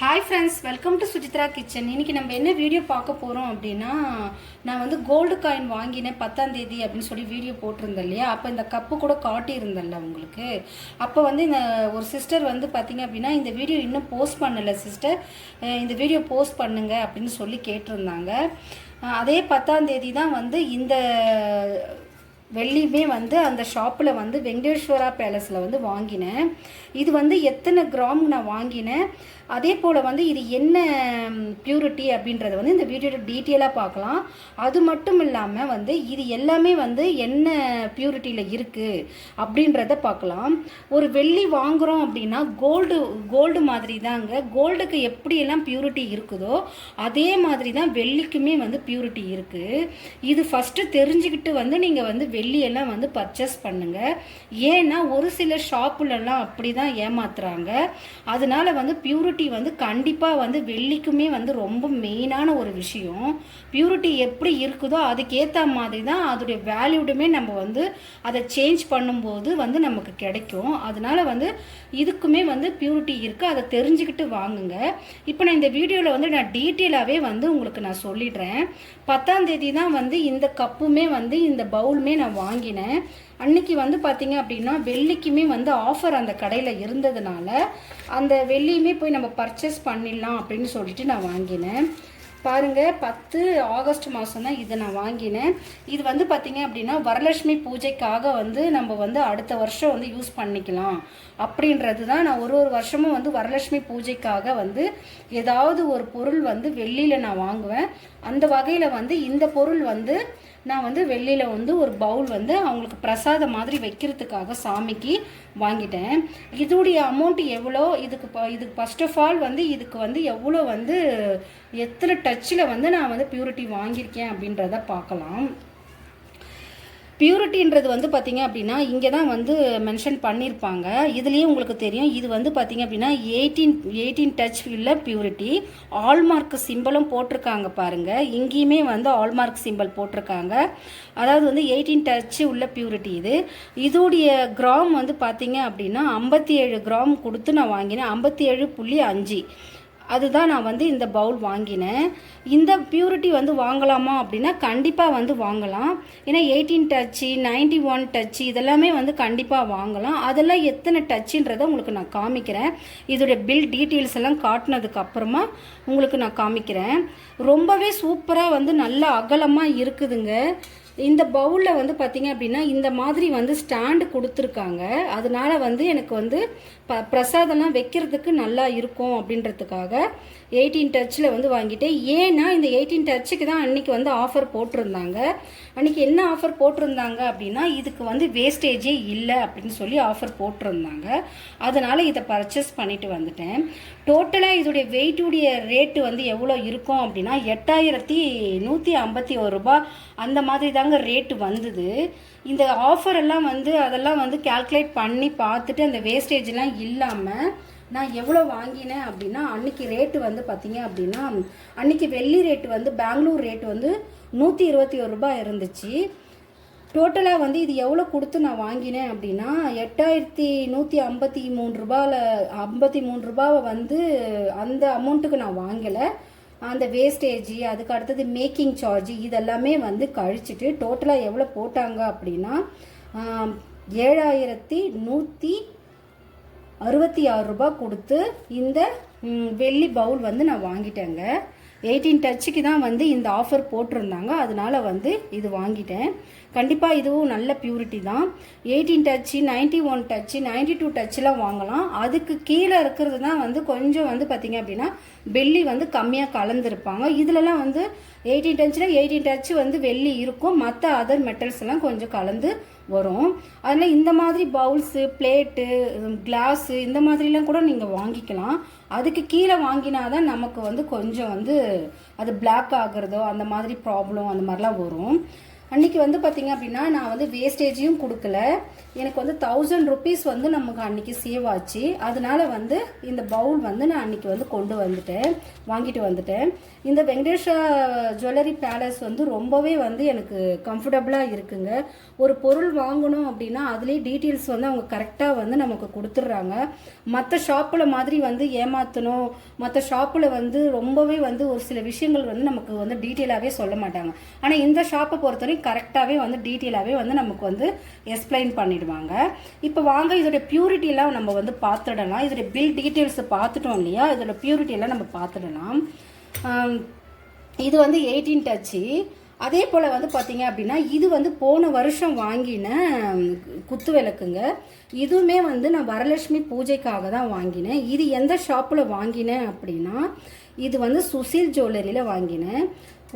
Hi friends welcome to Sujithra kitchen இன்னைக்கு நம்ம என்ன வீடியோ பார்க்க போகிறோம் அப்படின்னா நான் வந்து கோல்டு காயின் வாங்கினேன் பத்தாம் தேதி அப்படின்னு சொல்லி வீடியோ போட்டிருந்தேன் இல்லையா? அப்போ இந்த கப்பு கூட காட்டியிருந்தேன்ல உங்களுக்கு. அப்போ வந்து இந்த ஒரு சிஸ்டர் வந்து பார்த்தீங்க அப்படின்னா இந்த வீடியோ இன்னும் போஸ்ட் பண்ணலை சிஸ்டர் இந்த வீடியோ போஸ்ட் பண்ணுங்க அப்படின்னு சொல்லி கேட்டிருந்தாங்க. அதே பத்தாம் தேதி தான் வந்து இந்த வெள்ளியுமே வந்து அந்த ஷாப்பில் வந்து வெங்கடேஸ்வரா பேலஸில் வந்து வாங்கினேன். இது வந்து எத்தனை கிராம் நான் வாங்கினேன்? அதே போல் வந்து இது என்ன பியூரிட்டி அப்படின்றத வந்து இந்த வீடியோட டீட்டெயிலாக பார்க்கலாம். அது மட்டும் இல்லாமல் வந்து இது எல்லாமே வந்து என்ன பியூரிட்டியில் இருக்குது அப்படின்றத பார்க்கலாம். ஒரு வெள்ளி வாங்குகிறோம் அப்படின்னா கோல்டு கோல்டு மாதிரி தாங்க கோல்டுக்கு எப்படியெல்லாம் பியூரிட்டி இருக்குதோ அதே மாதிரி தான் வெள்ளிக்குமே வந்து பியூரிட்டி இருக்குது இது ஃபஸ்ட்டு தெரிஞ்சுக்கிட்டு வந்து நீங்கள் வந்து வெள்ளியெல்லாம் வந்து பர்ச்சேஸ் பண்ணுங்கள் ஏன்னா ஒரு சில ஷாப்புலலாம் அப்படி தான் ஏமாத்துறாங்க. அதனால வந்து பியூரிட்டி வந்து கண்டிப்பாக வந்து வெள்ளிக்குமே வந்து ரொம்ப மெயினான ஒரு விஷயம். பியூரிட்டி எப்படி இருக்குதோ அதுக்கேற்ற மாதிரி தான் அதோடைய வேல்யூடுமே நம்ம வந்து அதை சேஞ்ச் பண்ணும்போது வந்து நமக்கு கிடைக்கும். அதனால வந்து இதுக்குமே வந்து பியூரிட்டி இருக்குது அதை தெரிஞ்சுக்கிட்டு வாங்குங்க. இப்போ நான் இந்த வீடியோவில் வந்து நான் டீட்டெயிலாகவே வந்து உங்களுக்கு நான் சொல்லிடுறேன். பத்தாம் தேதி தான் வந்து இந்த கப்புமே வந்து இந்த பவுலுமே நான் வாங்கினேன். அன்னைக்கு வந்து பார்த்தீங்க அப்படின்னா வெள்ளிக்குமே வந்து ஆஃபர் அந்த கடையில் இருந்ததுனால அந்த வெள்ளியுமே போய் நம்ம பர்ச்சேஸ் பண்ணிடலாம் அப்படின்னு சொல்லிட்டு நான் வாங்கினேன். பாருங்க பத்து ஆகஸ்ட் மாதம் தான் இதை நான் வாங்கினேன். இது வந்து பார்த்தீங்க அப்படின்னா வரலட்சுமி பூஜைக்காக வந்து நம்ம வந்து அடுத்த வருஷம் வந்து யூஸ் பண்ணிக்கலாம் அப்படின்றது தான் நான் ஒரு ஒரு வருஷமும் வந்து வரலட்சுமி பூஜைக்காக வந்து ஏதாவது ஒரு பொருள் வந்து வெள்ளியில் நான் வாங்குவேன். அந்த வகையில் வந்து இந்த பொருள் வந்து நான் வந்து வெளியில் வந்து ஒரு பவுல் வந்து அவங்களுக்கு பிரசாதம் மாதிரி வைக்கிறதுக்காக சாமிக்கு வாங்கிட்டேன். இதோடைய அமௌண்ட் எவ்வளோ? இதுக்கு ப- இதுக்கு ஃபஸ்ட் ஆஃப் ஆல் வந்து இதுக்கு வந்து எவ்வளோ வந்து எத்தனை டச்சில் வந்து நான் வந்து பியூரிட்டி வாங்கியிருக்கேன் அப்படின்றத பார்க்கலாம். பியூரிட்டின்றது வந்து பார்த்திங்க அப்படின்னா இங்கே தான் வந்து மென்ஷன் பண்ணியிருப்பாங்க இதுலேயும் உங்களுக்கு தெரியும் இது வந்து பார்த்தீங்க அப்படின்னா எயிட்டீன் எயிட்டீன் டச் உள்ள பியூரிட்டி ஆல்மார்க் சிம்பிளும் போட்டிருக்காங்க பாருங்கள் இங்கேயுமே வந்து ஆல்மார்க் சிம்பிள் போட்டிருக்காங்க. அதாவது வந்து எயிட்டீன் டச் உள்ள பியூரிட்டி இது. இதோடைய கிராம் வந்து பார்த்திங்க அப்படின்னா ஐம்பத்தி ஏழு கிராம் கொடுத்து நான் வாங்கினேன். ஐம்பத்தி ஏழு புள்ளி அஞ்சு. அதுதான் நான் வந்து இந்த பவுல் வாங்கினேன். இந்த பியூரிட்டி வந்து வாங்கலாமா அப்படின்னா கண்டிப்பாக வந்து வாங்கலாம். ஏன்னா eighteen touch ninety one touch இதெல்லாமே வந்து கண்டிப்பாக வாங்கலாம். அதெல்லாம் எத்தனை டச்சுன்றதை உங்களுக்கு நான் காமிக்கிறேன். இதோடைய பில் டீட்டெயில்ஸ் எல்லாம் காட்டினதுக்கு அப்புறமா உங்களுக்கு நான் காமிக்கிறேன். ரொம்பவே சூப்பராக வந்து நல்ல அகலமாக இருக்குதுங்க. இந்த பவுலில் வந்து பார்த்திங்க அப்படின்னா இந்த மாதிரி வந்து ஸ்டாண்டு கொடுத்துருக்காங்க. அதனால் வந்து எனக்கு வந்து ப பிரசாதம்லாம் வைக்கிறதுக்கு நல்லா இருக்கும் அப்படின்றதுக்காக எயிட்டீன் டச்சில் வந்து வாங்கிட்டேன். ஏன்னா இந்த எயிட்டீன் டச்சுக்கு தான் அன்றைக்கி வந்து ஆஃபர் போட்டிருந்தாங்க. அன்னைக்கு என்ன ஆஃபர் போட்டிருந்தாங்க அப்படின்னா இதுக்கு வந்து வேஸ்டேஜே இல்லை அப்படின்னு சொல்லி ஆஃபர் போட்டிருந்தாங்க. அதனால் இதை பர்ச்சேஸ் பண்ணிட்டு வந்துட்டேன். டோட்டலாக இதோடைய வெயிட்டுடைய ரேட்டு வந்து எவ்வளோ இருக்கும் அப்படின்னா எட்டாயிரத்தி நூற்றி ஐம்பத்தி ஒரு ரூபா அந்த மாதிரி தாங்க ரேட்டு வந்தது. இந்த ஆஃபர் எல்லாம் வந்து அதெல்லாம் வந்து கால்குலேட் பண்ணி பார்த்துட்டு அந்த வேஸ்டேஜ்லாம் இல்லாமல் நான் எவ்வளோ வாங்கினேன் அப்படின்னா அன்னைக்கு ரேட்டு வந்து பார்த்தீங்க அப்படின்னா அன்னைக்கு வெள்ளி ரேட்டு வந்து பெங்களூர் ரேட்டு வந்து நூற்றி இருபத்தி ஒரு ரூபாய் இருந்துச்சு. டோட்டலாக வந்து இது எவ்வளோ கொடுத்து நான் வாங்கினேன் அப்படின்னா எட்டாயிரத்தி நூற்றி ஐம்பத்தி மூணு ரூபாவில் ஐம்பத்தி மூணு ரூபாவை வந்து அந்த அமௌண்ட்டுக்கு நான் வாங்கலை. அந்த வேஸ்டேஜ் அதுக்கு அடுத்தது மேக்கிங் சார்ஜ் இதெல்லாமே வந்து கழிச்சிட்டு டோட்டலாக எவ்வளோ போட்டாங்க அப்படின்னா ஏழாயிரத்தி நூற்றி அறுபத்தி ஆறு ரூபாய் கொடுத்து இந்த வெள்ளி பவுல் வந்து நான் வாங்கிட்டேங்க. எயிட்டீன் டச்சுக்கு தான் வந்து இந்த ஆஃபர் போட்டிருந்தாங்க. அதனால வந்து இது வாங்கிட்டேன். கண்டிப்பாக இதுவும் நல்ல பியூரிட்டி தான். Eighteen touch ninety one touch ninety two டச்செலாம் வாங்கலாம். அதுக்கு கீழே இருக்கிறது தான் வந்து கொஞ்சம் வந்து பார்த்திங்க அப்படின்னா வெள்ளி வந்து கம்மியாக கலந்துருப்பாங்க. இதுலலாம் வந்து எயிட்டீன் டச்சில் எயிட்டீன் டச்சு வந்து வெள்ளி இருக்கும். மற்ற அதர் மெட்டல்ஸ் எல்லாம் கொஞ்சம் கலந்து வரும். அதில் இந்த மாதிரி பவுல்ஸு பிளேட்டு கிளாஸு இந்த மாதிரிலாம் கூட நீங்கள் வாங்கிக்கலாம். அதுக்கு கீழே வாங்கினா தான் நமக்கு வந்து கொஞ்சம் வந்து அது பிளாக் ஆகுறதோ அந்த மாதிரி ப்ராப்ளம் அந்த மாதிரிலாம் வரும். அன்னைக்கு வந்து பார்த்தீங்க அப்படின்னா நான் வந்து வேஸ்டேஜையும் கொடுக்கல. எனக்கு வந்து தௌசண்ட் ருபீஸ் வந்து நமக்கு அன்னைக்கு சேவ் ஆச்சு. அதனால வந்து இந்த பவுல் வந்து நான் அன்னைக்கு வந்து கொண்டு வந்துட்டேன். வாங்கிட்டு வந்துட்டேன். இந்த வெங்கடேஷா ஜுவல்லரி பேலஸ் வந்து ரொம்பவே வந்து எனக்கு கம்ஃபர்டபுளாக இருக்குங்க. ஒரு பொருள் வாங்கணும் அப்படின்னா அதுலேயே டீட்டெயில்ஸ் வந்து அவங்க கரெக்டாக வந்து நமக்கு கொடுத்துட்றாங்க. மற்ற ஷாப்பில் மாதிரி வந்து ஏமாற்றணும் மற்ற ஷாப்பில் வந்து ரொம்பவே வந்து ஒரு சில விஷயங்கள் வந்து நமக்கு வந்து டீட்டெயிலாகவே சொல்ல மாட்டாங்க. ஆனால் இந்த ஷாப்பை பொறுத்தவரைக்கும் கரெக்டாகவே வந்து டீட்டெயிலாகவே வந்து நமக்கு வந்து எக்ஸ்பிளைன் பண்ணிடுவாங்க இப்போ வாங்க இதோட பியூரிட்டிலாம் நம்ம வந்து பார்த்துடலாம். இதோடைய பில் டீட்டெயில்ஸை பார்த்துட்டோம் இல்லையா? இதோட பியூரிட்டியெல்லாம் நம்ம பார்த்துடலாம். இது வந்து எயிட்டீன் டச்சு அதே போல் வந்து பார்த்தீங்க அப்படின்னா இது வந்து போன வருஷம் வாங்கின குத்து விளக்குங்க. இதுவுமே வந்து நான் வரலட்சுமி பூஜைக்காக தான் வாங்கினேன். இது எந்த ஷாப்பில் வாங்கினேன் அப்படின்னா இது வந்து சுசில் ஜுவல்லரியில் வாங்கினேன்.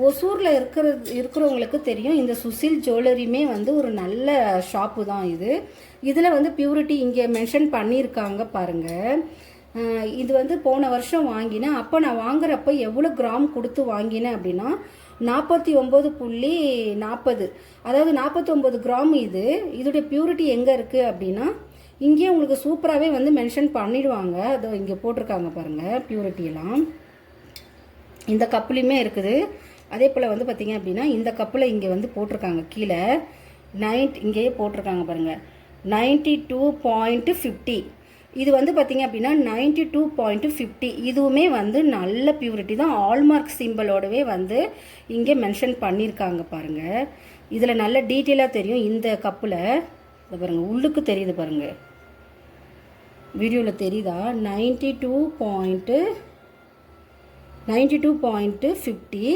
ஒசூரில் இருக்கிற இருக்கிறவங்களுக்கு தெரியும் இந்த சுசில் ஜுவல்லரியுமே வந்து ஒரு நல்ல ஷாப்பு தான் இது. இதில் வந்து பியூரிட்டி இங்கே மென்ஷன் பண்ணியிருக்காங்க பாருங்கள் இது வந்து போன வருஷம் வாங்கினேன். அப்போ நான் வாங்குறப்ப எவ்வளோ கிராம் கொடுத்து வாங்கினேன் அப்படின்னா நாற்பத்தி ஒம்பது புள்ளி நாற்பது அதாவது நாற்பத்தி ஒம்பது கிராம் இது. இதோடைய பியூரிட்டி எங்கே இருக்குது அப்படின்னா இங்கேயே உங்களுக்கு சூப்பராகவே வந்து மென்ஷன் பண்ணிடுவாங்க. அதை இங்கே போட்டிருக்காங்க பாருங்கள் பியூரிட்டியெல்லாம். இந்த கப்புலையுமே இருக்குது. அதே போல் வந்து பார்த்தீங்க அப்படின்னா இந்த கப்பில் இங்கே வந்து போட்டிருக்காங்க. கீழே நைன்ட் இங்கேயே போட்டிருக்காங்க பாருங்கள் நைன்ட்டி டூ பாயிண்ட்டு ஃபிஃப்டி இது வந்து பார்த்தீங்க அப்படின்னா நைன்ட்டி டூ பாயிண்ட்டு ஃபிஃப்டி இதுவுமே வந்து நல்ல பியூரிட்டி தான். ஆல்மார்க் சிம்பிளோடவே வந்து இங்கே மென்ஷன் பண்ணியிருக்காங்க பாருங்கள் இதில் நல்ல டீட்டெயிலாக தெரியும் இந்த கப்பில். இதை பாருங்கள் உள்ளுக்கு தெரியுது பாருங்கள் வீடியோவில் தெரியுதா? Ninety two point ninety two point fifty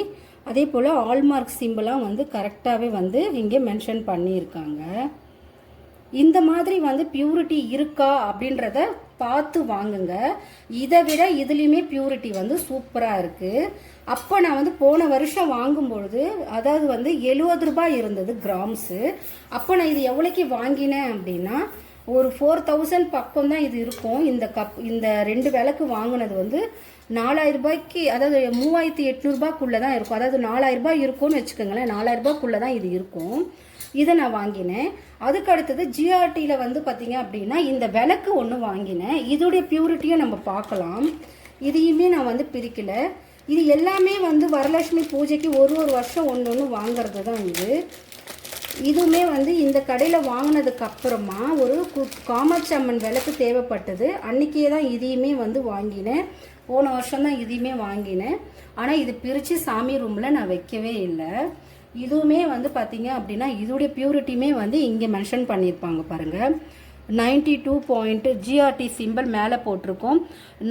அதே போல் ஆல்மார்க் சிம்பிளாக வந்து கரெக்டாகவே வந்து இங்கே மென்ஷன் பண்ணியிருக்காங்க. இந்த மாதிரி வந்து பியூரிட்டி இருக்கா அப்படின்றத பார்த்து வாங்குங்க. இதை விட இதுலேயுமே பியூரிட்டி வந்து சூப்பராக இருக்குது அப்போ நான் வந்து போன வருஷம் வாங்கும்பொழுது அதாவது வந்து எழுபது ரூபாய் இருந்தது கிராம்ஸு அப்போ நான் இது எவ்வளோக்கு வாங்கினேன் அப்படின்னா ஒரு ஃபோர் தௌசண்ட் பக்கம் தான் இது இருக்கும். இந்த கப் இந்த ரெண்டு விளக்கு வாங்கினது வந்து நாலாயிரம் ரூபாய்க்கு அதாவது மூவாயிரத்தி எட்நூறுபாக்குள்ளே தான் இருக்கும். அதாவது நாலாயிரம் ரூபாய் இருக்கும்னு வச்சுக்கோங்களேன். நாலாயிரம் ரூபாய்க்குள்ளே தான் இது இருக்கும். இதை நான் வாங்கினேன். அதுக்கு அடுத்தது ஜிஆர்டியில் வந்து பார்த்தீங்க அப்படின்னா இந்த விளக்கு ஒன்று வாங்கினேன். இதோடைய பியூரிட்டியும் நம்ம பார்க்கலாம். இதையுமே நான் வந்து பிரிக்கலை. இது எல்லாமே வந்து வரலட்சுமி பூஜைக்கு ஒரு ஒரு வருஷம் ஒன்று ஒன்று வாங்குறது தான் இது. இதுவுமே வந்து இந்த கடையில் வாங்கினதுக்கு அப்புறமா ஒரு கு- காமாட்சி அம்மன் விளக்கு தேவைப்பட்டது. அன்னைக்கே தான் இதையுமே வந்து வாங்கினேன். போன வருஷம் தான் இதையுமே வாங்கினேன். ஆனால் இது பிரித்து சாமி ரூமில் நான் வைக்கவே இல்லை. இதுவுமே வந்து பார்த்தீங்க அப்படின்னா இதோடைய பியூரிட்டியுமே வந்து இங்கே மென்ஷன் பண்ணியிருப்பாங்க பாருங்கள் ninety two point GRT symbol மேலே போட்டிருக்கோம்.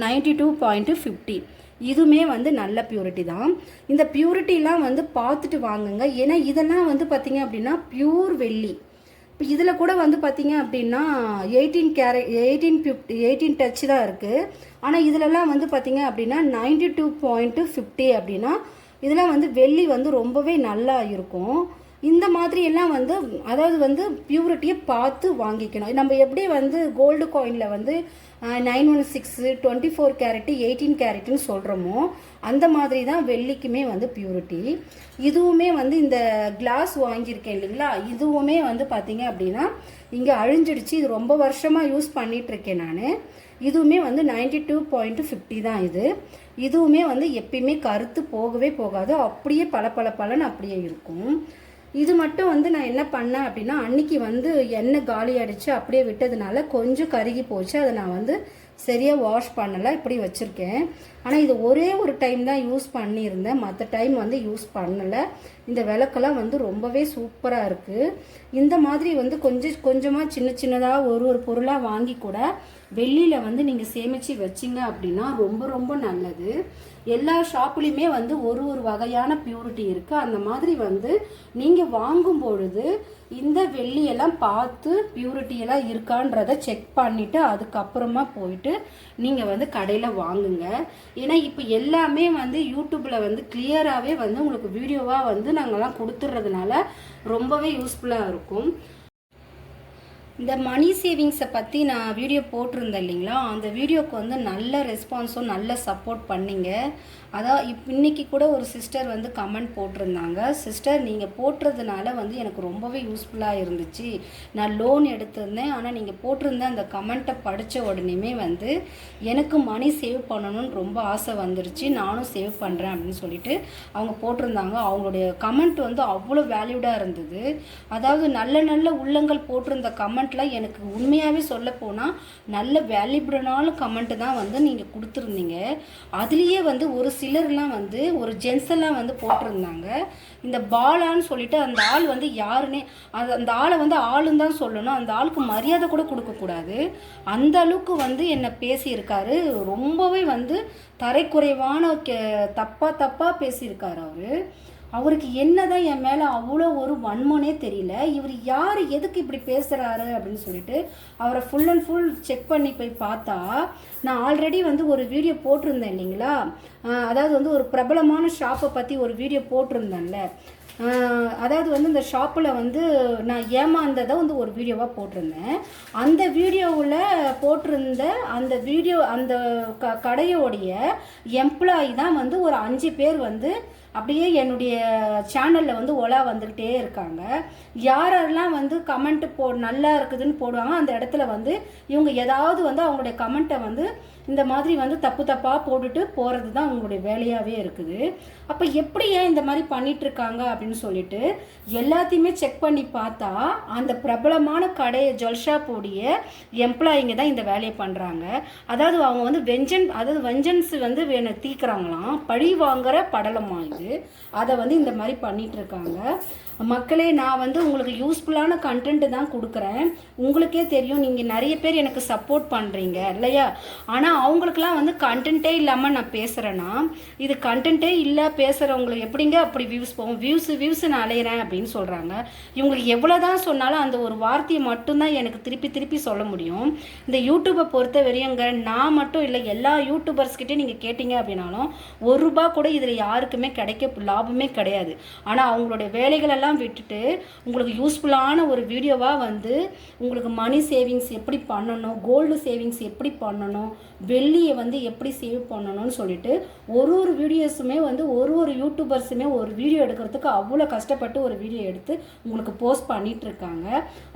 நைன்டி டூ பாயிண்ட்டு ஃபிஃப்டி இதுவுமே வந்து நல்ல பியூரிட்டி தான். இந்த பியூரிட்டிலாம் வந்து பார்த்துட்டு வாங்குங்க. ஏன்னா இதெல்லாம் வந்து பார்த்தீங்க அப்படின்னா பியூர் வெள்ளி. இப்போ இதில் கூட வந்து பார்த்திங்க அப்படின்னா eighteen carat eighteen fifty eighteen touch தான் இருக்குது ஆனால் இதிலலாம் வந்து பார்த்திங்க அப்படின்னா நைன்டி டூ பாயிண்ட்டு ஃபிஃப்டி அப்படின்னா இதெல்லாம் வந்து வெள்ளி வந்து ரொம்பவே நல்லா இருக்கும். இந்த மாதிரி எல்லாம் வந்து அதாவது வந்து பியூரிட்டியை பார்த்து வாங்கிக்கணும். நம்ம எப்படி வந்து கோல்டு காயினில் வந்து nine one six twenty four carat eighteen கேரட்டுன்னு சொல்கிறோமோ அந்த மாதிரி தான் வெள்ளிக்குமே வந்து பியூரிட்டி இதுவுமே வந்து இந்த கிளாஸ் வாங்கியிருக்கேன் இல்லைங்களா? இதுவுமே வந்து பார்த்தீங்க அப்படின்னா இங்கே அழிஞ்சிடுச்சு. இது ரொம்ப வருஷமாக யூஸ் பண்ணிகிட்ருக்கேன் நான். இதுவுமே வந்து நைன்டி டூ பாயிண்ட் ஃபிஃப்டி தான் இது. இதுவுமே வந்து எப்பயுமே கருத்து போகவே போகாது. அப்படியே பல பல பலன் அப்படியே இருக்கும். இது மட்டும் வந்து நான் என்ன பண்ணேன் அப்படின்னா அன்னைக்கு வந்து எண்ணெய் காலி அடித்து அப்படியே விட்டதுனால கொஞ்சம் கருகி போச்சு. அதை நான் வந்து சரியாக வாஷ் பண்ணலை இப்படி வச்சுருக்கேன். ஆனால் இது ஒரே ஒரு டைம் தான் யூஸ் பண்ணியிருந்தேன். மற்ற டைம் வந்து யூஸ் பண்ணலை. இந்த விளக்கெல்லாம் வந்து ரொம்பவே சூப்பராக இருக்குது இந்த மாதிரி வந்து கொஞ்சம் கொஞ்சமாக சின்ன சின்னதாக ஒரு ஒரு பொருளாக வாங்கி கூட வெள்ளியில் வந்து நீங்கள் சேமித்து வச்சிங்க அப்படின்னா ரொம்ப ரொம்ப நல்லது. எல்லா ஷாப்புலேயுமே வந்து ஒரு ஒரு வகையான பியூரிட்டி இருக்குது அந்த மாதிரி வந்து நீங்கள் வாங்கும் பொழுது இந்த வெள்ளியெல்லாம் பார்த்து பியூரிட்டியெல்லாம் இருக்கான்றதை செக் பண்ணிவிட்டு அதுக்கப்புறமா போயிட்டு நீங்கள் வந்து கடையில் வாங்குங்க. ஏன்னா இப்போ எல்லாமே வந்து யூடியூப்பில் வந்து கிளியராகவே வந்து உங்களுக்கு வீடியோவாக வந்து நாங்கள்லாம் கொடுத்துட்றதுனால ரொம்பவே யூஸ்ஃபுல்லாக இருக்கும். இந்த மணி சேவிங்ஸை பற்றி நான் வீடியோ போட்டிருந்தேன் இல்லைங்களா? அந்த வீடியோவுக்கு வந்து நல்ல ரெஸ்பான்ஸும் நல்ல சப்போர்ட் பண்ணிங்க. அதான் இப் இன்னைக்கு கூட ஒரு சிஸ்டர் வந்து கமெண்ட் போட்டிருந்தாங்க. சிஸ்டர் நீங்கள் போட்டுறதுனால வந்து எனக்கு ரொம்பவே யூஸ்ஃபுல்லாக இருந்துச்சு. நான் லோன் எடுத்திருந்தேன். ஆனால் நீங்கள் போட்டிருந்த அந்த கமெண்ட்டை படித்த உடனேமே வந்து எனக்கு மணி சேவ் பண்ணணும்னு ரொம்ப ஆசை வந்துருச்சு. நானும் சேவ் பண்ணுறேன் அப்படின்னு சொல்லிட்டு அவங்க போட்டிருந்தாங்க. அவங்களுடைய கமெண்ட் வந்து அவ்வளோ வேல்யூடாக இருந்தது. அதாவது நல்ல நல்ல உள்ளங்கள் போட்டிருந்த கமெண்ட்லாம் எனக்கு உண்மையாகவே சொல்ல போனால் நல்ல வேல்யூபிளான கமெண்ட்டு தான் வந்து நீங்கள் கொடுத்துருந்தீங்க. அதுலேயே வந்து ஒரு சிலர்லாம் வந்து ஒரு ஜென்ஸ் எல்லாம் வந்து போட்டிருந்தாங்க. இந்த பாலான்னு சொல்லிட்டு அந்த ஆள் வந்து யாருன்னே அது அந்த ஆளை வந்து ஆளுன்னு தான் சொல்லணும். அந்த ஆளுக்கு மரியாதை கூட கொடுக்கக்கூடாது. அந்த அளவுக்கு வந்து என்னை பேசியிருக்காரு. ரொம்பவே வந்து தரைக்குறைவான கே தப்பாக தப்பாக பேசியிருக்காரு அவர். அவருக்கு என்னதான் என் மேலே அவ்வளோ ஒரு வன்மனே தெரியல. இவர் யார் எதுக்கு இப்படி பேசுகிறாரு அப்படின்னு சொல்லிட்டு அவரை ஃபுல் அண்ட் ஃபுல் செக் பண்ணி போய் பார்த்தா நான் ஆல்ரெடி வந்து ஒரு வீடியோ போட்டிருந்தேன் இல்லைங்களா? அதாவது வந்து ஒரு பிரபலமான ஷாப்பை பற்றி ஒரு வீடியோ போட்டிருந்தேன்ல. அதாவது வந்து இந்த ஷாப்பில் வந்து நான் ஏமாந்ததை வந்து ஒரு வீடியோவாக போட்டிருந்தேன். அந்த வீடியோவில் போட்டிருந்த அந்த வீடியோ அந்த க கடையோடைய எம்ப்ளாயி தான் வந்து ஒரு அஞ்சு பேர் வந்து அப்படியே என்னுடைய சேனலில் வந்து ஒலா வந்துக்கிட்டே இருக்காங்க. யாரெல்லாம் வந்து கமெண்ட் போ நல்லா இருக்குதுன்னு போடுவாங்க அந்த இடத்துல வந்து இவங்க ஏதாவது வந்து அவங்களுடைய கமெண்ட்டை வந்து இந்த மாதிரி வந்து தப்பு தப்பாக போட்டுட்டு போகிறது தான் அவங்களுடைய வேலையாகவே இருக்குது. அப்போ எப்படி ஏன் இந்த மாதிரி பண்ணிகிட்ருக்காங்க அப்படின்னு சொல்லிட்டு எல்லாத்தையுமே செக் பண்ணி பார்த்தா அந்த பிரபலமான கடையை ஜுவல் எம்ப்ளாயிங்க தான் இந்த வேலையை பண்ணுறாங்க அதாவது அவங்க வந்து வெஞ்சன் அதாவது வெஞ்சன்ஸ் வந்து வேணும் தீக்குறாங்களாம் பழி வாங்குற படலமாக இது? அதை வந்து இந்த மாதிரி பண்ணிட்டு இருக்காங்க. மக்களே நான் வந்து உங்களுக்கு யூஸ்ஃபுல்லான கண்டென்ட்டு தான் கொடுக்குறேன். உங்களுக்கே தெரியும் நீங்கள் நிறைய பேர் எனக்கு சப்போர்ட் பண்ணுறீங்க இல்லையா? ஆனால் அவங்களுக்குலாம் வந்து கண்டென்ட்டே இல்லாமல் நான் பேசுகிறேன்னா இது கண்டென்ட்டே இல்லை பேசுகிறவங்களுக்கு எப்படிங்க அப்படி வியூஸ் போகும் வியூஸ் வியூஸ் நான் அலையிறேன் அப்படின்னு சொல்கிறாங்க இவங்களுக்கு எவ்வளோ தான் சொன்னாலும் அந்த ஒரு வார்த்தையை மட்டும்தான் எனக்கு திருப்பி திருப்பி சொல்ல முடியும். இந்த யூடியூப்பை பொறுத்த வரையுங்க நான் மட்டும் இல்லை எல்லா யூடியூபர்ஸ்கிட்டையும் நீங்கள் கேட்டிங்க அப்படின்னாலும் ஒரு ரூபா கூட இதில் யாருக்குமே கிடைக்க லாபமே கிடையாது. ஆனால் அவங்களுடைய வேலைகளெல்லாம் விட்டுட்டு உங்களுக்கு யூஸ்ஃபுல்லான ஒரு வீடியோவாக வந்து உங்களுக்கு மணி சேவிங்ஸ் எப்படி பண்ணணும் கோல்டு சேவிங்ஸ் எப்படி பண்ணணும் வெள்ளியை வந்து எப்படி சேவ் பண்ணணும்னு சொல்லிட்டு ஒரு ஒரு வீடியோஸுமே வந்து ஒரு ஒரு யூடியூபர்ஸுமே ஒரு வீடியோ எடுக்கிறதுக்கு அவ்வளோ கஷ்டப்பட்டு ஒரு வீடியோ எடுத்து உங்களுக்கு போஸ்ட் பண்ணிகிட்டு இருக்காங்க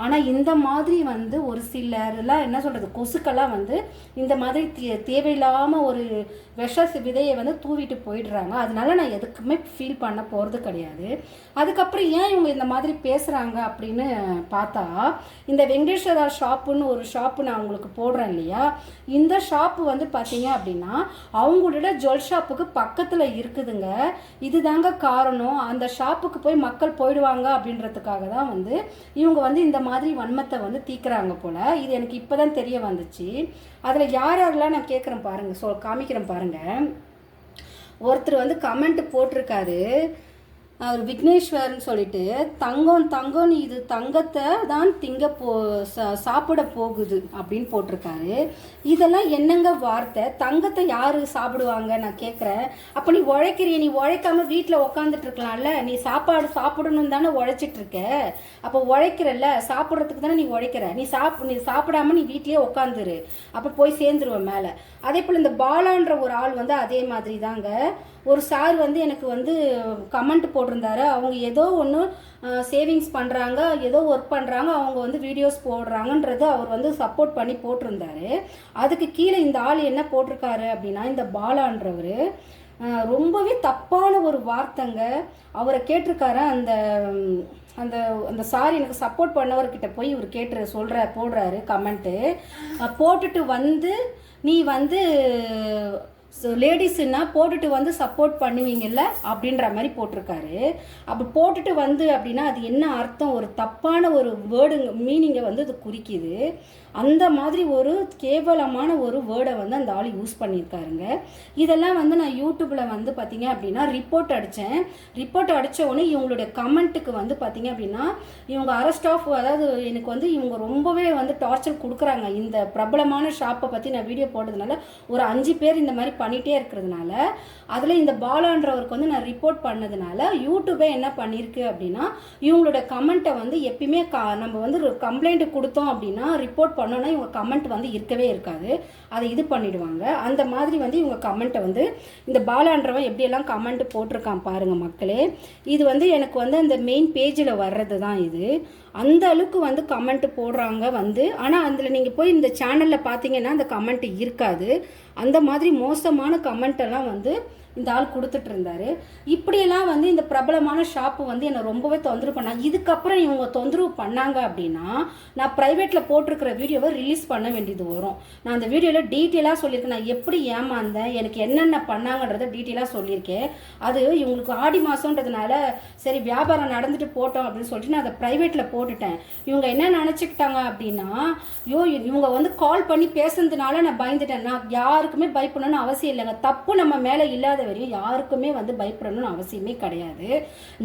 ஆனால் இந்த மாதிரி வந்து ஒரு சிலர்லாம் என்ன சொல்கிறது கொசுக்கெல்லாம் வந்து இந்த மாதிரி தே தேவையில்லாமல் ஒரு விஷ விதையை வந்து தூவிட்டு போயிடுறாங்க. அதனால நான் எதுக்குமே ஃபீல் பண்ண போகிறது கிடையாது. அதுக்கப்புறம் ஏன் இவங்க இந்த மாதிரி பேசுகிறாங்க அப்படின்னு பார்த்தா இந்த வெங்கடேஸ்வரா ஷாப்புன்னு ஒரு ஷாப்பு நான் உங்களுக்கு போடுறேன் இல்லையா? இந்த ஷாப்பு வந்து பார்த்தீங்க அப்படின்னா அவங்களோட ஜுவல் ஷாப்புக்கு பக்கத்தில் இருக்குதுங்க. இதுதாங்க காரணம். அந்த ஷாப்புக்கு போய் மக்கள் போயிடுவாங்க அப்படின்றதுக்காக தான் வந்து இவங்க வந்து இந்த மாதிரி வன்மத்தை வந்து தீக்குறாங்க போல். இது எனக்கு இப்போ தான் தெரிய வந்துச்சு. அதில் யார் யாரெல்லாம் நான் கேட்குறேன் பாருங்கள் சொல் காமிக்கிறேன் பாருங்கள் ஒருத்தர் வந்து கமெண்ட் போட்டிருக்காரு. அவர் விக்னேஸ்வரன் சொல்லிட்டு தங்கம் தங்கம் இது தங்கத்தை தான் திங்க போ சா- சாப்பிட போகுது அப்படின்னு போட்டிருக்காரு. இதெல்லாம் என்னங்க வார்த்தை? தங்கத்தை யார் சாப்பிடுவாங்க? நான் கேட்குறேன் அப்போ நீ உழைக்கிறிய நீ உழைக்காம வீட்டில் உக்காந்துட்டு இருக்கலாம்ல. நீ சாப்பாடு சாப்பிடணும் தானே உழைச்சிட்டு இருக்க. அப்போ உழைக்கிறல்ல சாப்பிட்றதுக்கு தானே நீ உழைக்கிற. நீ சாப் நீ சாப்பிடாம நீ வீட்லயே உக்காந்துரு. அப்போ போய் சேர்ந்துருவேன் மேலே. அதே போல் இந்த பாலான்ற ஒரு ஆள் வந்து அதே மாதிரி தாங்க ஒரு சார் வந்து எனக்கு வந்து கமெண்ட் போட்டிருந்தாரு. அவங்க ஏதோ ஒன்று சேவிங்ஸ் பண்ணுறாங்க ஏதோ ஒர்க் பண்ணுறாங்க அவங்க வந்து வீடியோஸ் போடுறாங்கன்றது அவர் வந்து சப்போர்ட் பண்ணி போட்டிருந்தாரு. அதுக்கு கீழே இந்த ஆள் என்ன போட்டிருக்காரு அப்படின்னா இந்த பாலான்றவர் ரொம்பவே தப்பான ஒரு வார்த்தைங்க. அவரை கேட்டிருக்காரு அந்த அந்த அந்த சார் எனக்கு சப்போர்ட் பண்ணவர்கிட்ட போய் இவர் கேட்டு சொல்கிற போடுறாரு கமெண்ட்டு போட்டுட்டு வந்து நீ வந்து ஸோ லேடிஸுன்னா போட்டுட்டு வந்து சப்போர்ட் பண்ணுவீங்கல்ல அப்படின்ற மாதிரி போட்டிருக்காரு. அப்படி போட்டுட்டு வந்து அப்படின்னா அது என்ன அர்த்தம்? ஒரு தப்பான ஒரு வேர்டுங்க மீனிங்கை வந்து அது குறிக்குது. அந்த மாதிரி ஒரு கேவலமான ஒரு வேர்டை வந்து அந்த ஆள் யூஸ் பண்ணியிருக்காருங்க. இதெல்லாம் வந்து நான் யூடியூப்பில் வந்து பார்த்தீங்க அப்படின்னா ரிப்போர்ட் அடித்தேன் ரிப்போர்ட் அடித்த உடனே இவங்களுடைய கமெண்ட்டுக்கு வந்து பார்த்தீங்க அப்படின்னா இவங்க அரெஸ்ட் ஆஃப் அதாவது எனக்கு வந்து இவங்க ரொம்பவே வந்து டார்ச்சர் கொடுக்குறாங்க. இந்த பிரபலமான ஷாப்பை பற்றி நான் வீடியோ போட்டதுனால ஒரு அஞ்சு பேர் இந்த மாதிரி பண்ணிகிட்டே இருக்கிறதுனால அதில் இந்த பாலான்றவருக்கு வந்து நான் ரிப்போர்ட் பண்ணதுனால யூடியூபே என்ன பண்ணியிருக்கு அப்படின்னா இவங்களோட கமெண்ட்டை வந்து எப்பயுமே க நம்ம வந்து கம்ப்ளைண்ட் கொடுத்தோம் அப்படின்னா ரிப்போர்ட் பண்ணோன்னா இவங்க கமெண்ட் வந்து இருக்கவே இருக்காது. அதை இது பண்ணிடுவாங்க. அந்த மாதிரி வந்து இவங்க கமெண்ட்டை வந்து இந்த பாலான்றவன் எப்படியெல்லாம் கமெண்ட் போட்டிருக்கான் பாருங்க மக்களே. இது வந்து எனக்கு வந்து அந்த மெயின் பேஜில் வர்றது தான் இது. அந்த அளவுக்கு வந்து கமெண்ட் போடுறாங்க வந்து. ஆனால் அதில் நீங்கள் போய் இந்த சேனலில் பார்த்தீங்கன்னா அந்த கமெண்ட் இருக்காது. அந்த மாதிரி மோசமான கமெண்ட் எல்லாம் வந்து இந்த ஆள் கொடுத்துட்டு இருந்தாரு இப்படியெல்லாம் வந்து இந்த பிரபலமான ஷாப்பு வந்து என்னை ரொம்பவே தொந்தரவு பண்ணாங்க இதுக்கப்புறம் இவங்க தொந்தரவு பண்ணாங்க அப்படின்னா நான் ப்ரைவேட்டில் போட்டிருக்கிற வீடியோவை ரிலீஸ் பண்ண வேண்டியது வரும். நான் அந்த வீடியோவில் டீட்டெயிலாக சொல்லியிருக்கேன். நான் எப்படி ஏமாந்தேன்? எனக்கு என்னென்ன பண்ணாங்கன்றத டீட்டெயிலாக சொல்லியிருக்கேன். அது இவங்களுக்கு ஆடி மாதன்றதுனால சரி வியாபாரம் நடந்துட்டு போட்டோம் அப்படின்னு சொல்லிட்டு நான் அதை ப்ரைவேட்டில் போட்டுட்டேன். இவங்க என்ன நினச்சிக்கிட்டாங்க அப்படின்னா ஐயோ இவங்க வந்து கால் பண்ணி பேசுனதுனால நான் பயந்துட்டேன். நான் யாருக்குமே பயப்படணும்னு அவசியம் இல்லைங்க. தப்பு நம்ம மேலே இல்லாத வரையும் யாருக்குமே வந்து பயப்படணும்னு அவசியமே கிடையாது.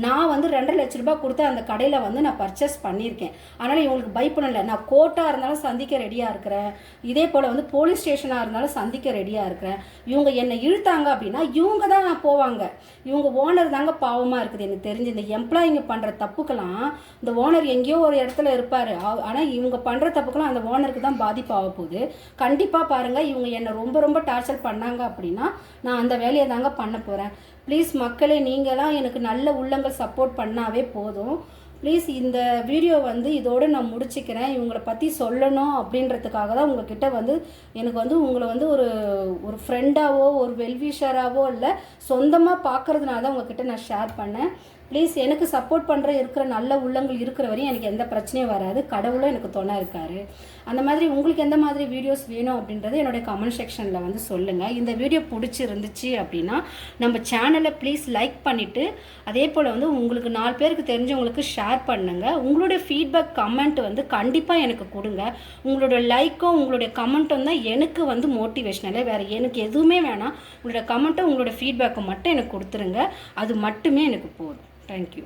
நான் வந்து ரெண்டரை லட்ச ரூபாய் கொடுத்து அந்த கடையில் வந்து நான் பர்ச்சேஸ் பண்ணியிருக்கேன். அதனால் இவங்களுக்கு பயப்படல நான் கோர்ட்டாக இருந்தாலும் சந்திக்க ரெடியாக இருக்கிறேன். இதே போல் வந்து போலீஸ் ஸ்டேஷனாக இருந்தாலும் சந்திக்க ரெடியாக இருக்கிறேன். இவங்க என்னை இழுத்தாங்க அப்படின்னா இவங்க தான் போவாங்க. இவங்க ஓனர் தாங்க பாவமாக இருக்குது. எனக்கு தெரிஞ்சு இந்த எம்ப்ளாயிங்க பண்ணுற தப்புக்கெல்லாம் இந்த ஓனர் எங்கேயோ ஒரு இடத்துல இருப்பார். ஆனால் இவங்க பண்ணுற தப்புக்கெல்லாம் அந்த ஓனருக்கு தான் பாதிப்பாக போகுது கண்டிப்பாக பாருங்கள் இவங்க என்னை ரொம்ப ரொம்ப டார்ச்சர் பண்ணாங்க அப்படின்னா நான் அந்த வேலையை தாங்க பண்ண போகிறேன் ப்ளீஸ் மக்களே நீங்களாம் எனக்கு நல்ல உள்ளங்கள் சப்போர்ட் பண்ணாவே போதும். ப்ளீஸ் இந்த வீடியோ வந்து இதோடு நான் முடிச்சுக்கிறேன். இவங்களை பற்றி சொல்லணும் அப்படின்றதுக்காக தான் உங்ககிட்ட வந்து எனக்கு வந்து உங்களை வந்து ஒரு ஒரு ஃப்ரெண்டாவோ ஒரு வெல்விஷராகவோ இல்லை சொந்தமாக பார்க்கறதுனால தான் உங்ககிட்ட நான் ஷேர் பண்ணேன். ப்ளீஸ் எனக்கு சப்போர்ட் பண்ணுற இருக்கிற நல்ல உள்ளங்கள் இருக்கிற வரையும் எனக்கு எந்த பிரச்சனையும் வராது. கடவுளும் எனக்கு துணை இருக்கார். அந்த மாதிரி உங்களுக்கு எந்த மாதிரி வீடியோஸ் வேணும் அப்படின்றது என்னுடைய கமெண்ட் செக்ஷனில் வந்து சொல்லுங்கள் இந்த வீடியோ பிடிச்சிருந்துச்சு அப்படின்னா நம்ம சேனலை ப்ளீஸ் லைக் பண்ணிவிட்டு அதே போல் வந்து உங்களுக்கு நாலு பேருக்கு தெரிஞ்சவங்களுக்கு ஷேர் பண்ணுங்கள் உங்களுடைய ஃபீட்பேக் கமெண்ட் வந்து கண்டிப்பாக எனக்கு கொடுங்க. உங்களோட லைக்கும் உங்களுடைய கமெண்ட்டும் தான் எனக்கு வந்து மோட்டிவேஷனலே வேறு எனக்கு எதுவுமே வேணாம். உங்களோட கமெண்ட்டும் உங்களோட ஃபீட்பேக்கும் மட்டும் எனக்கு கொடுத்துருங்க. அது மட்டுமே எனக்கு போதும். Thank you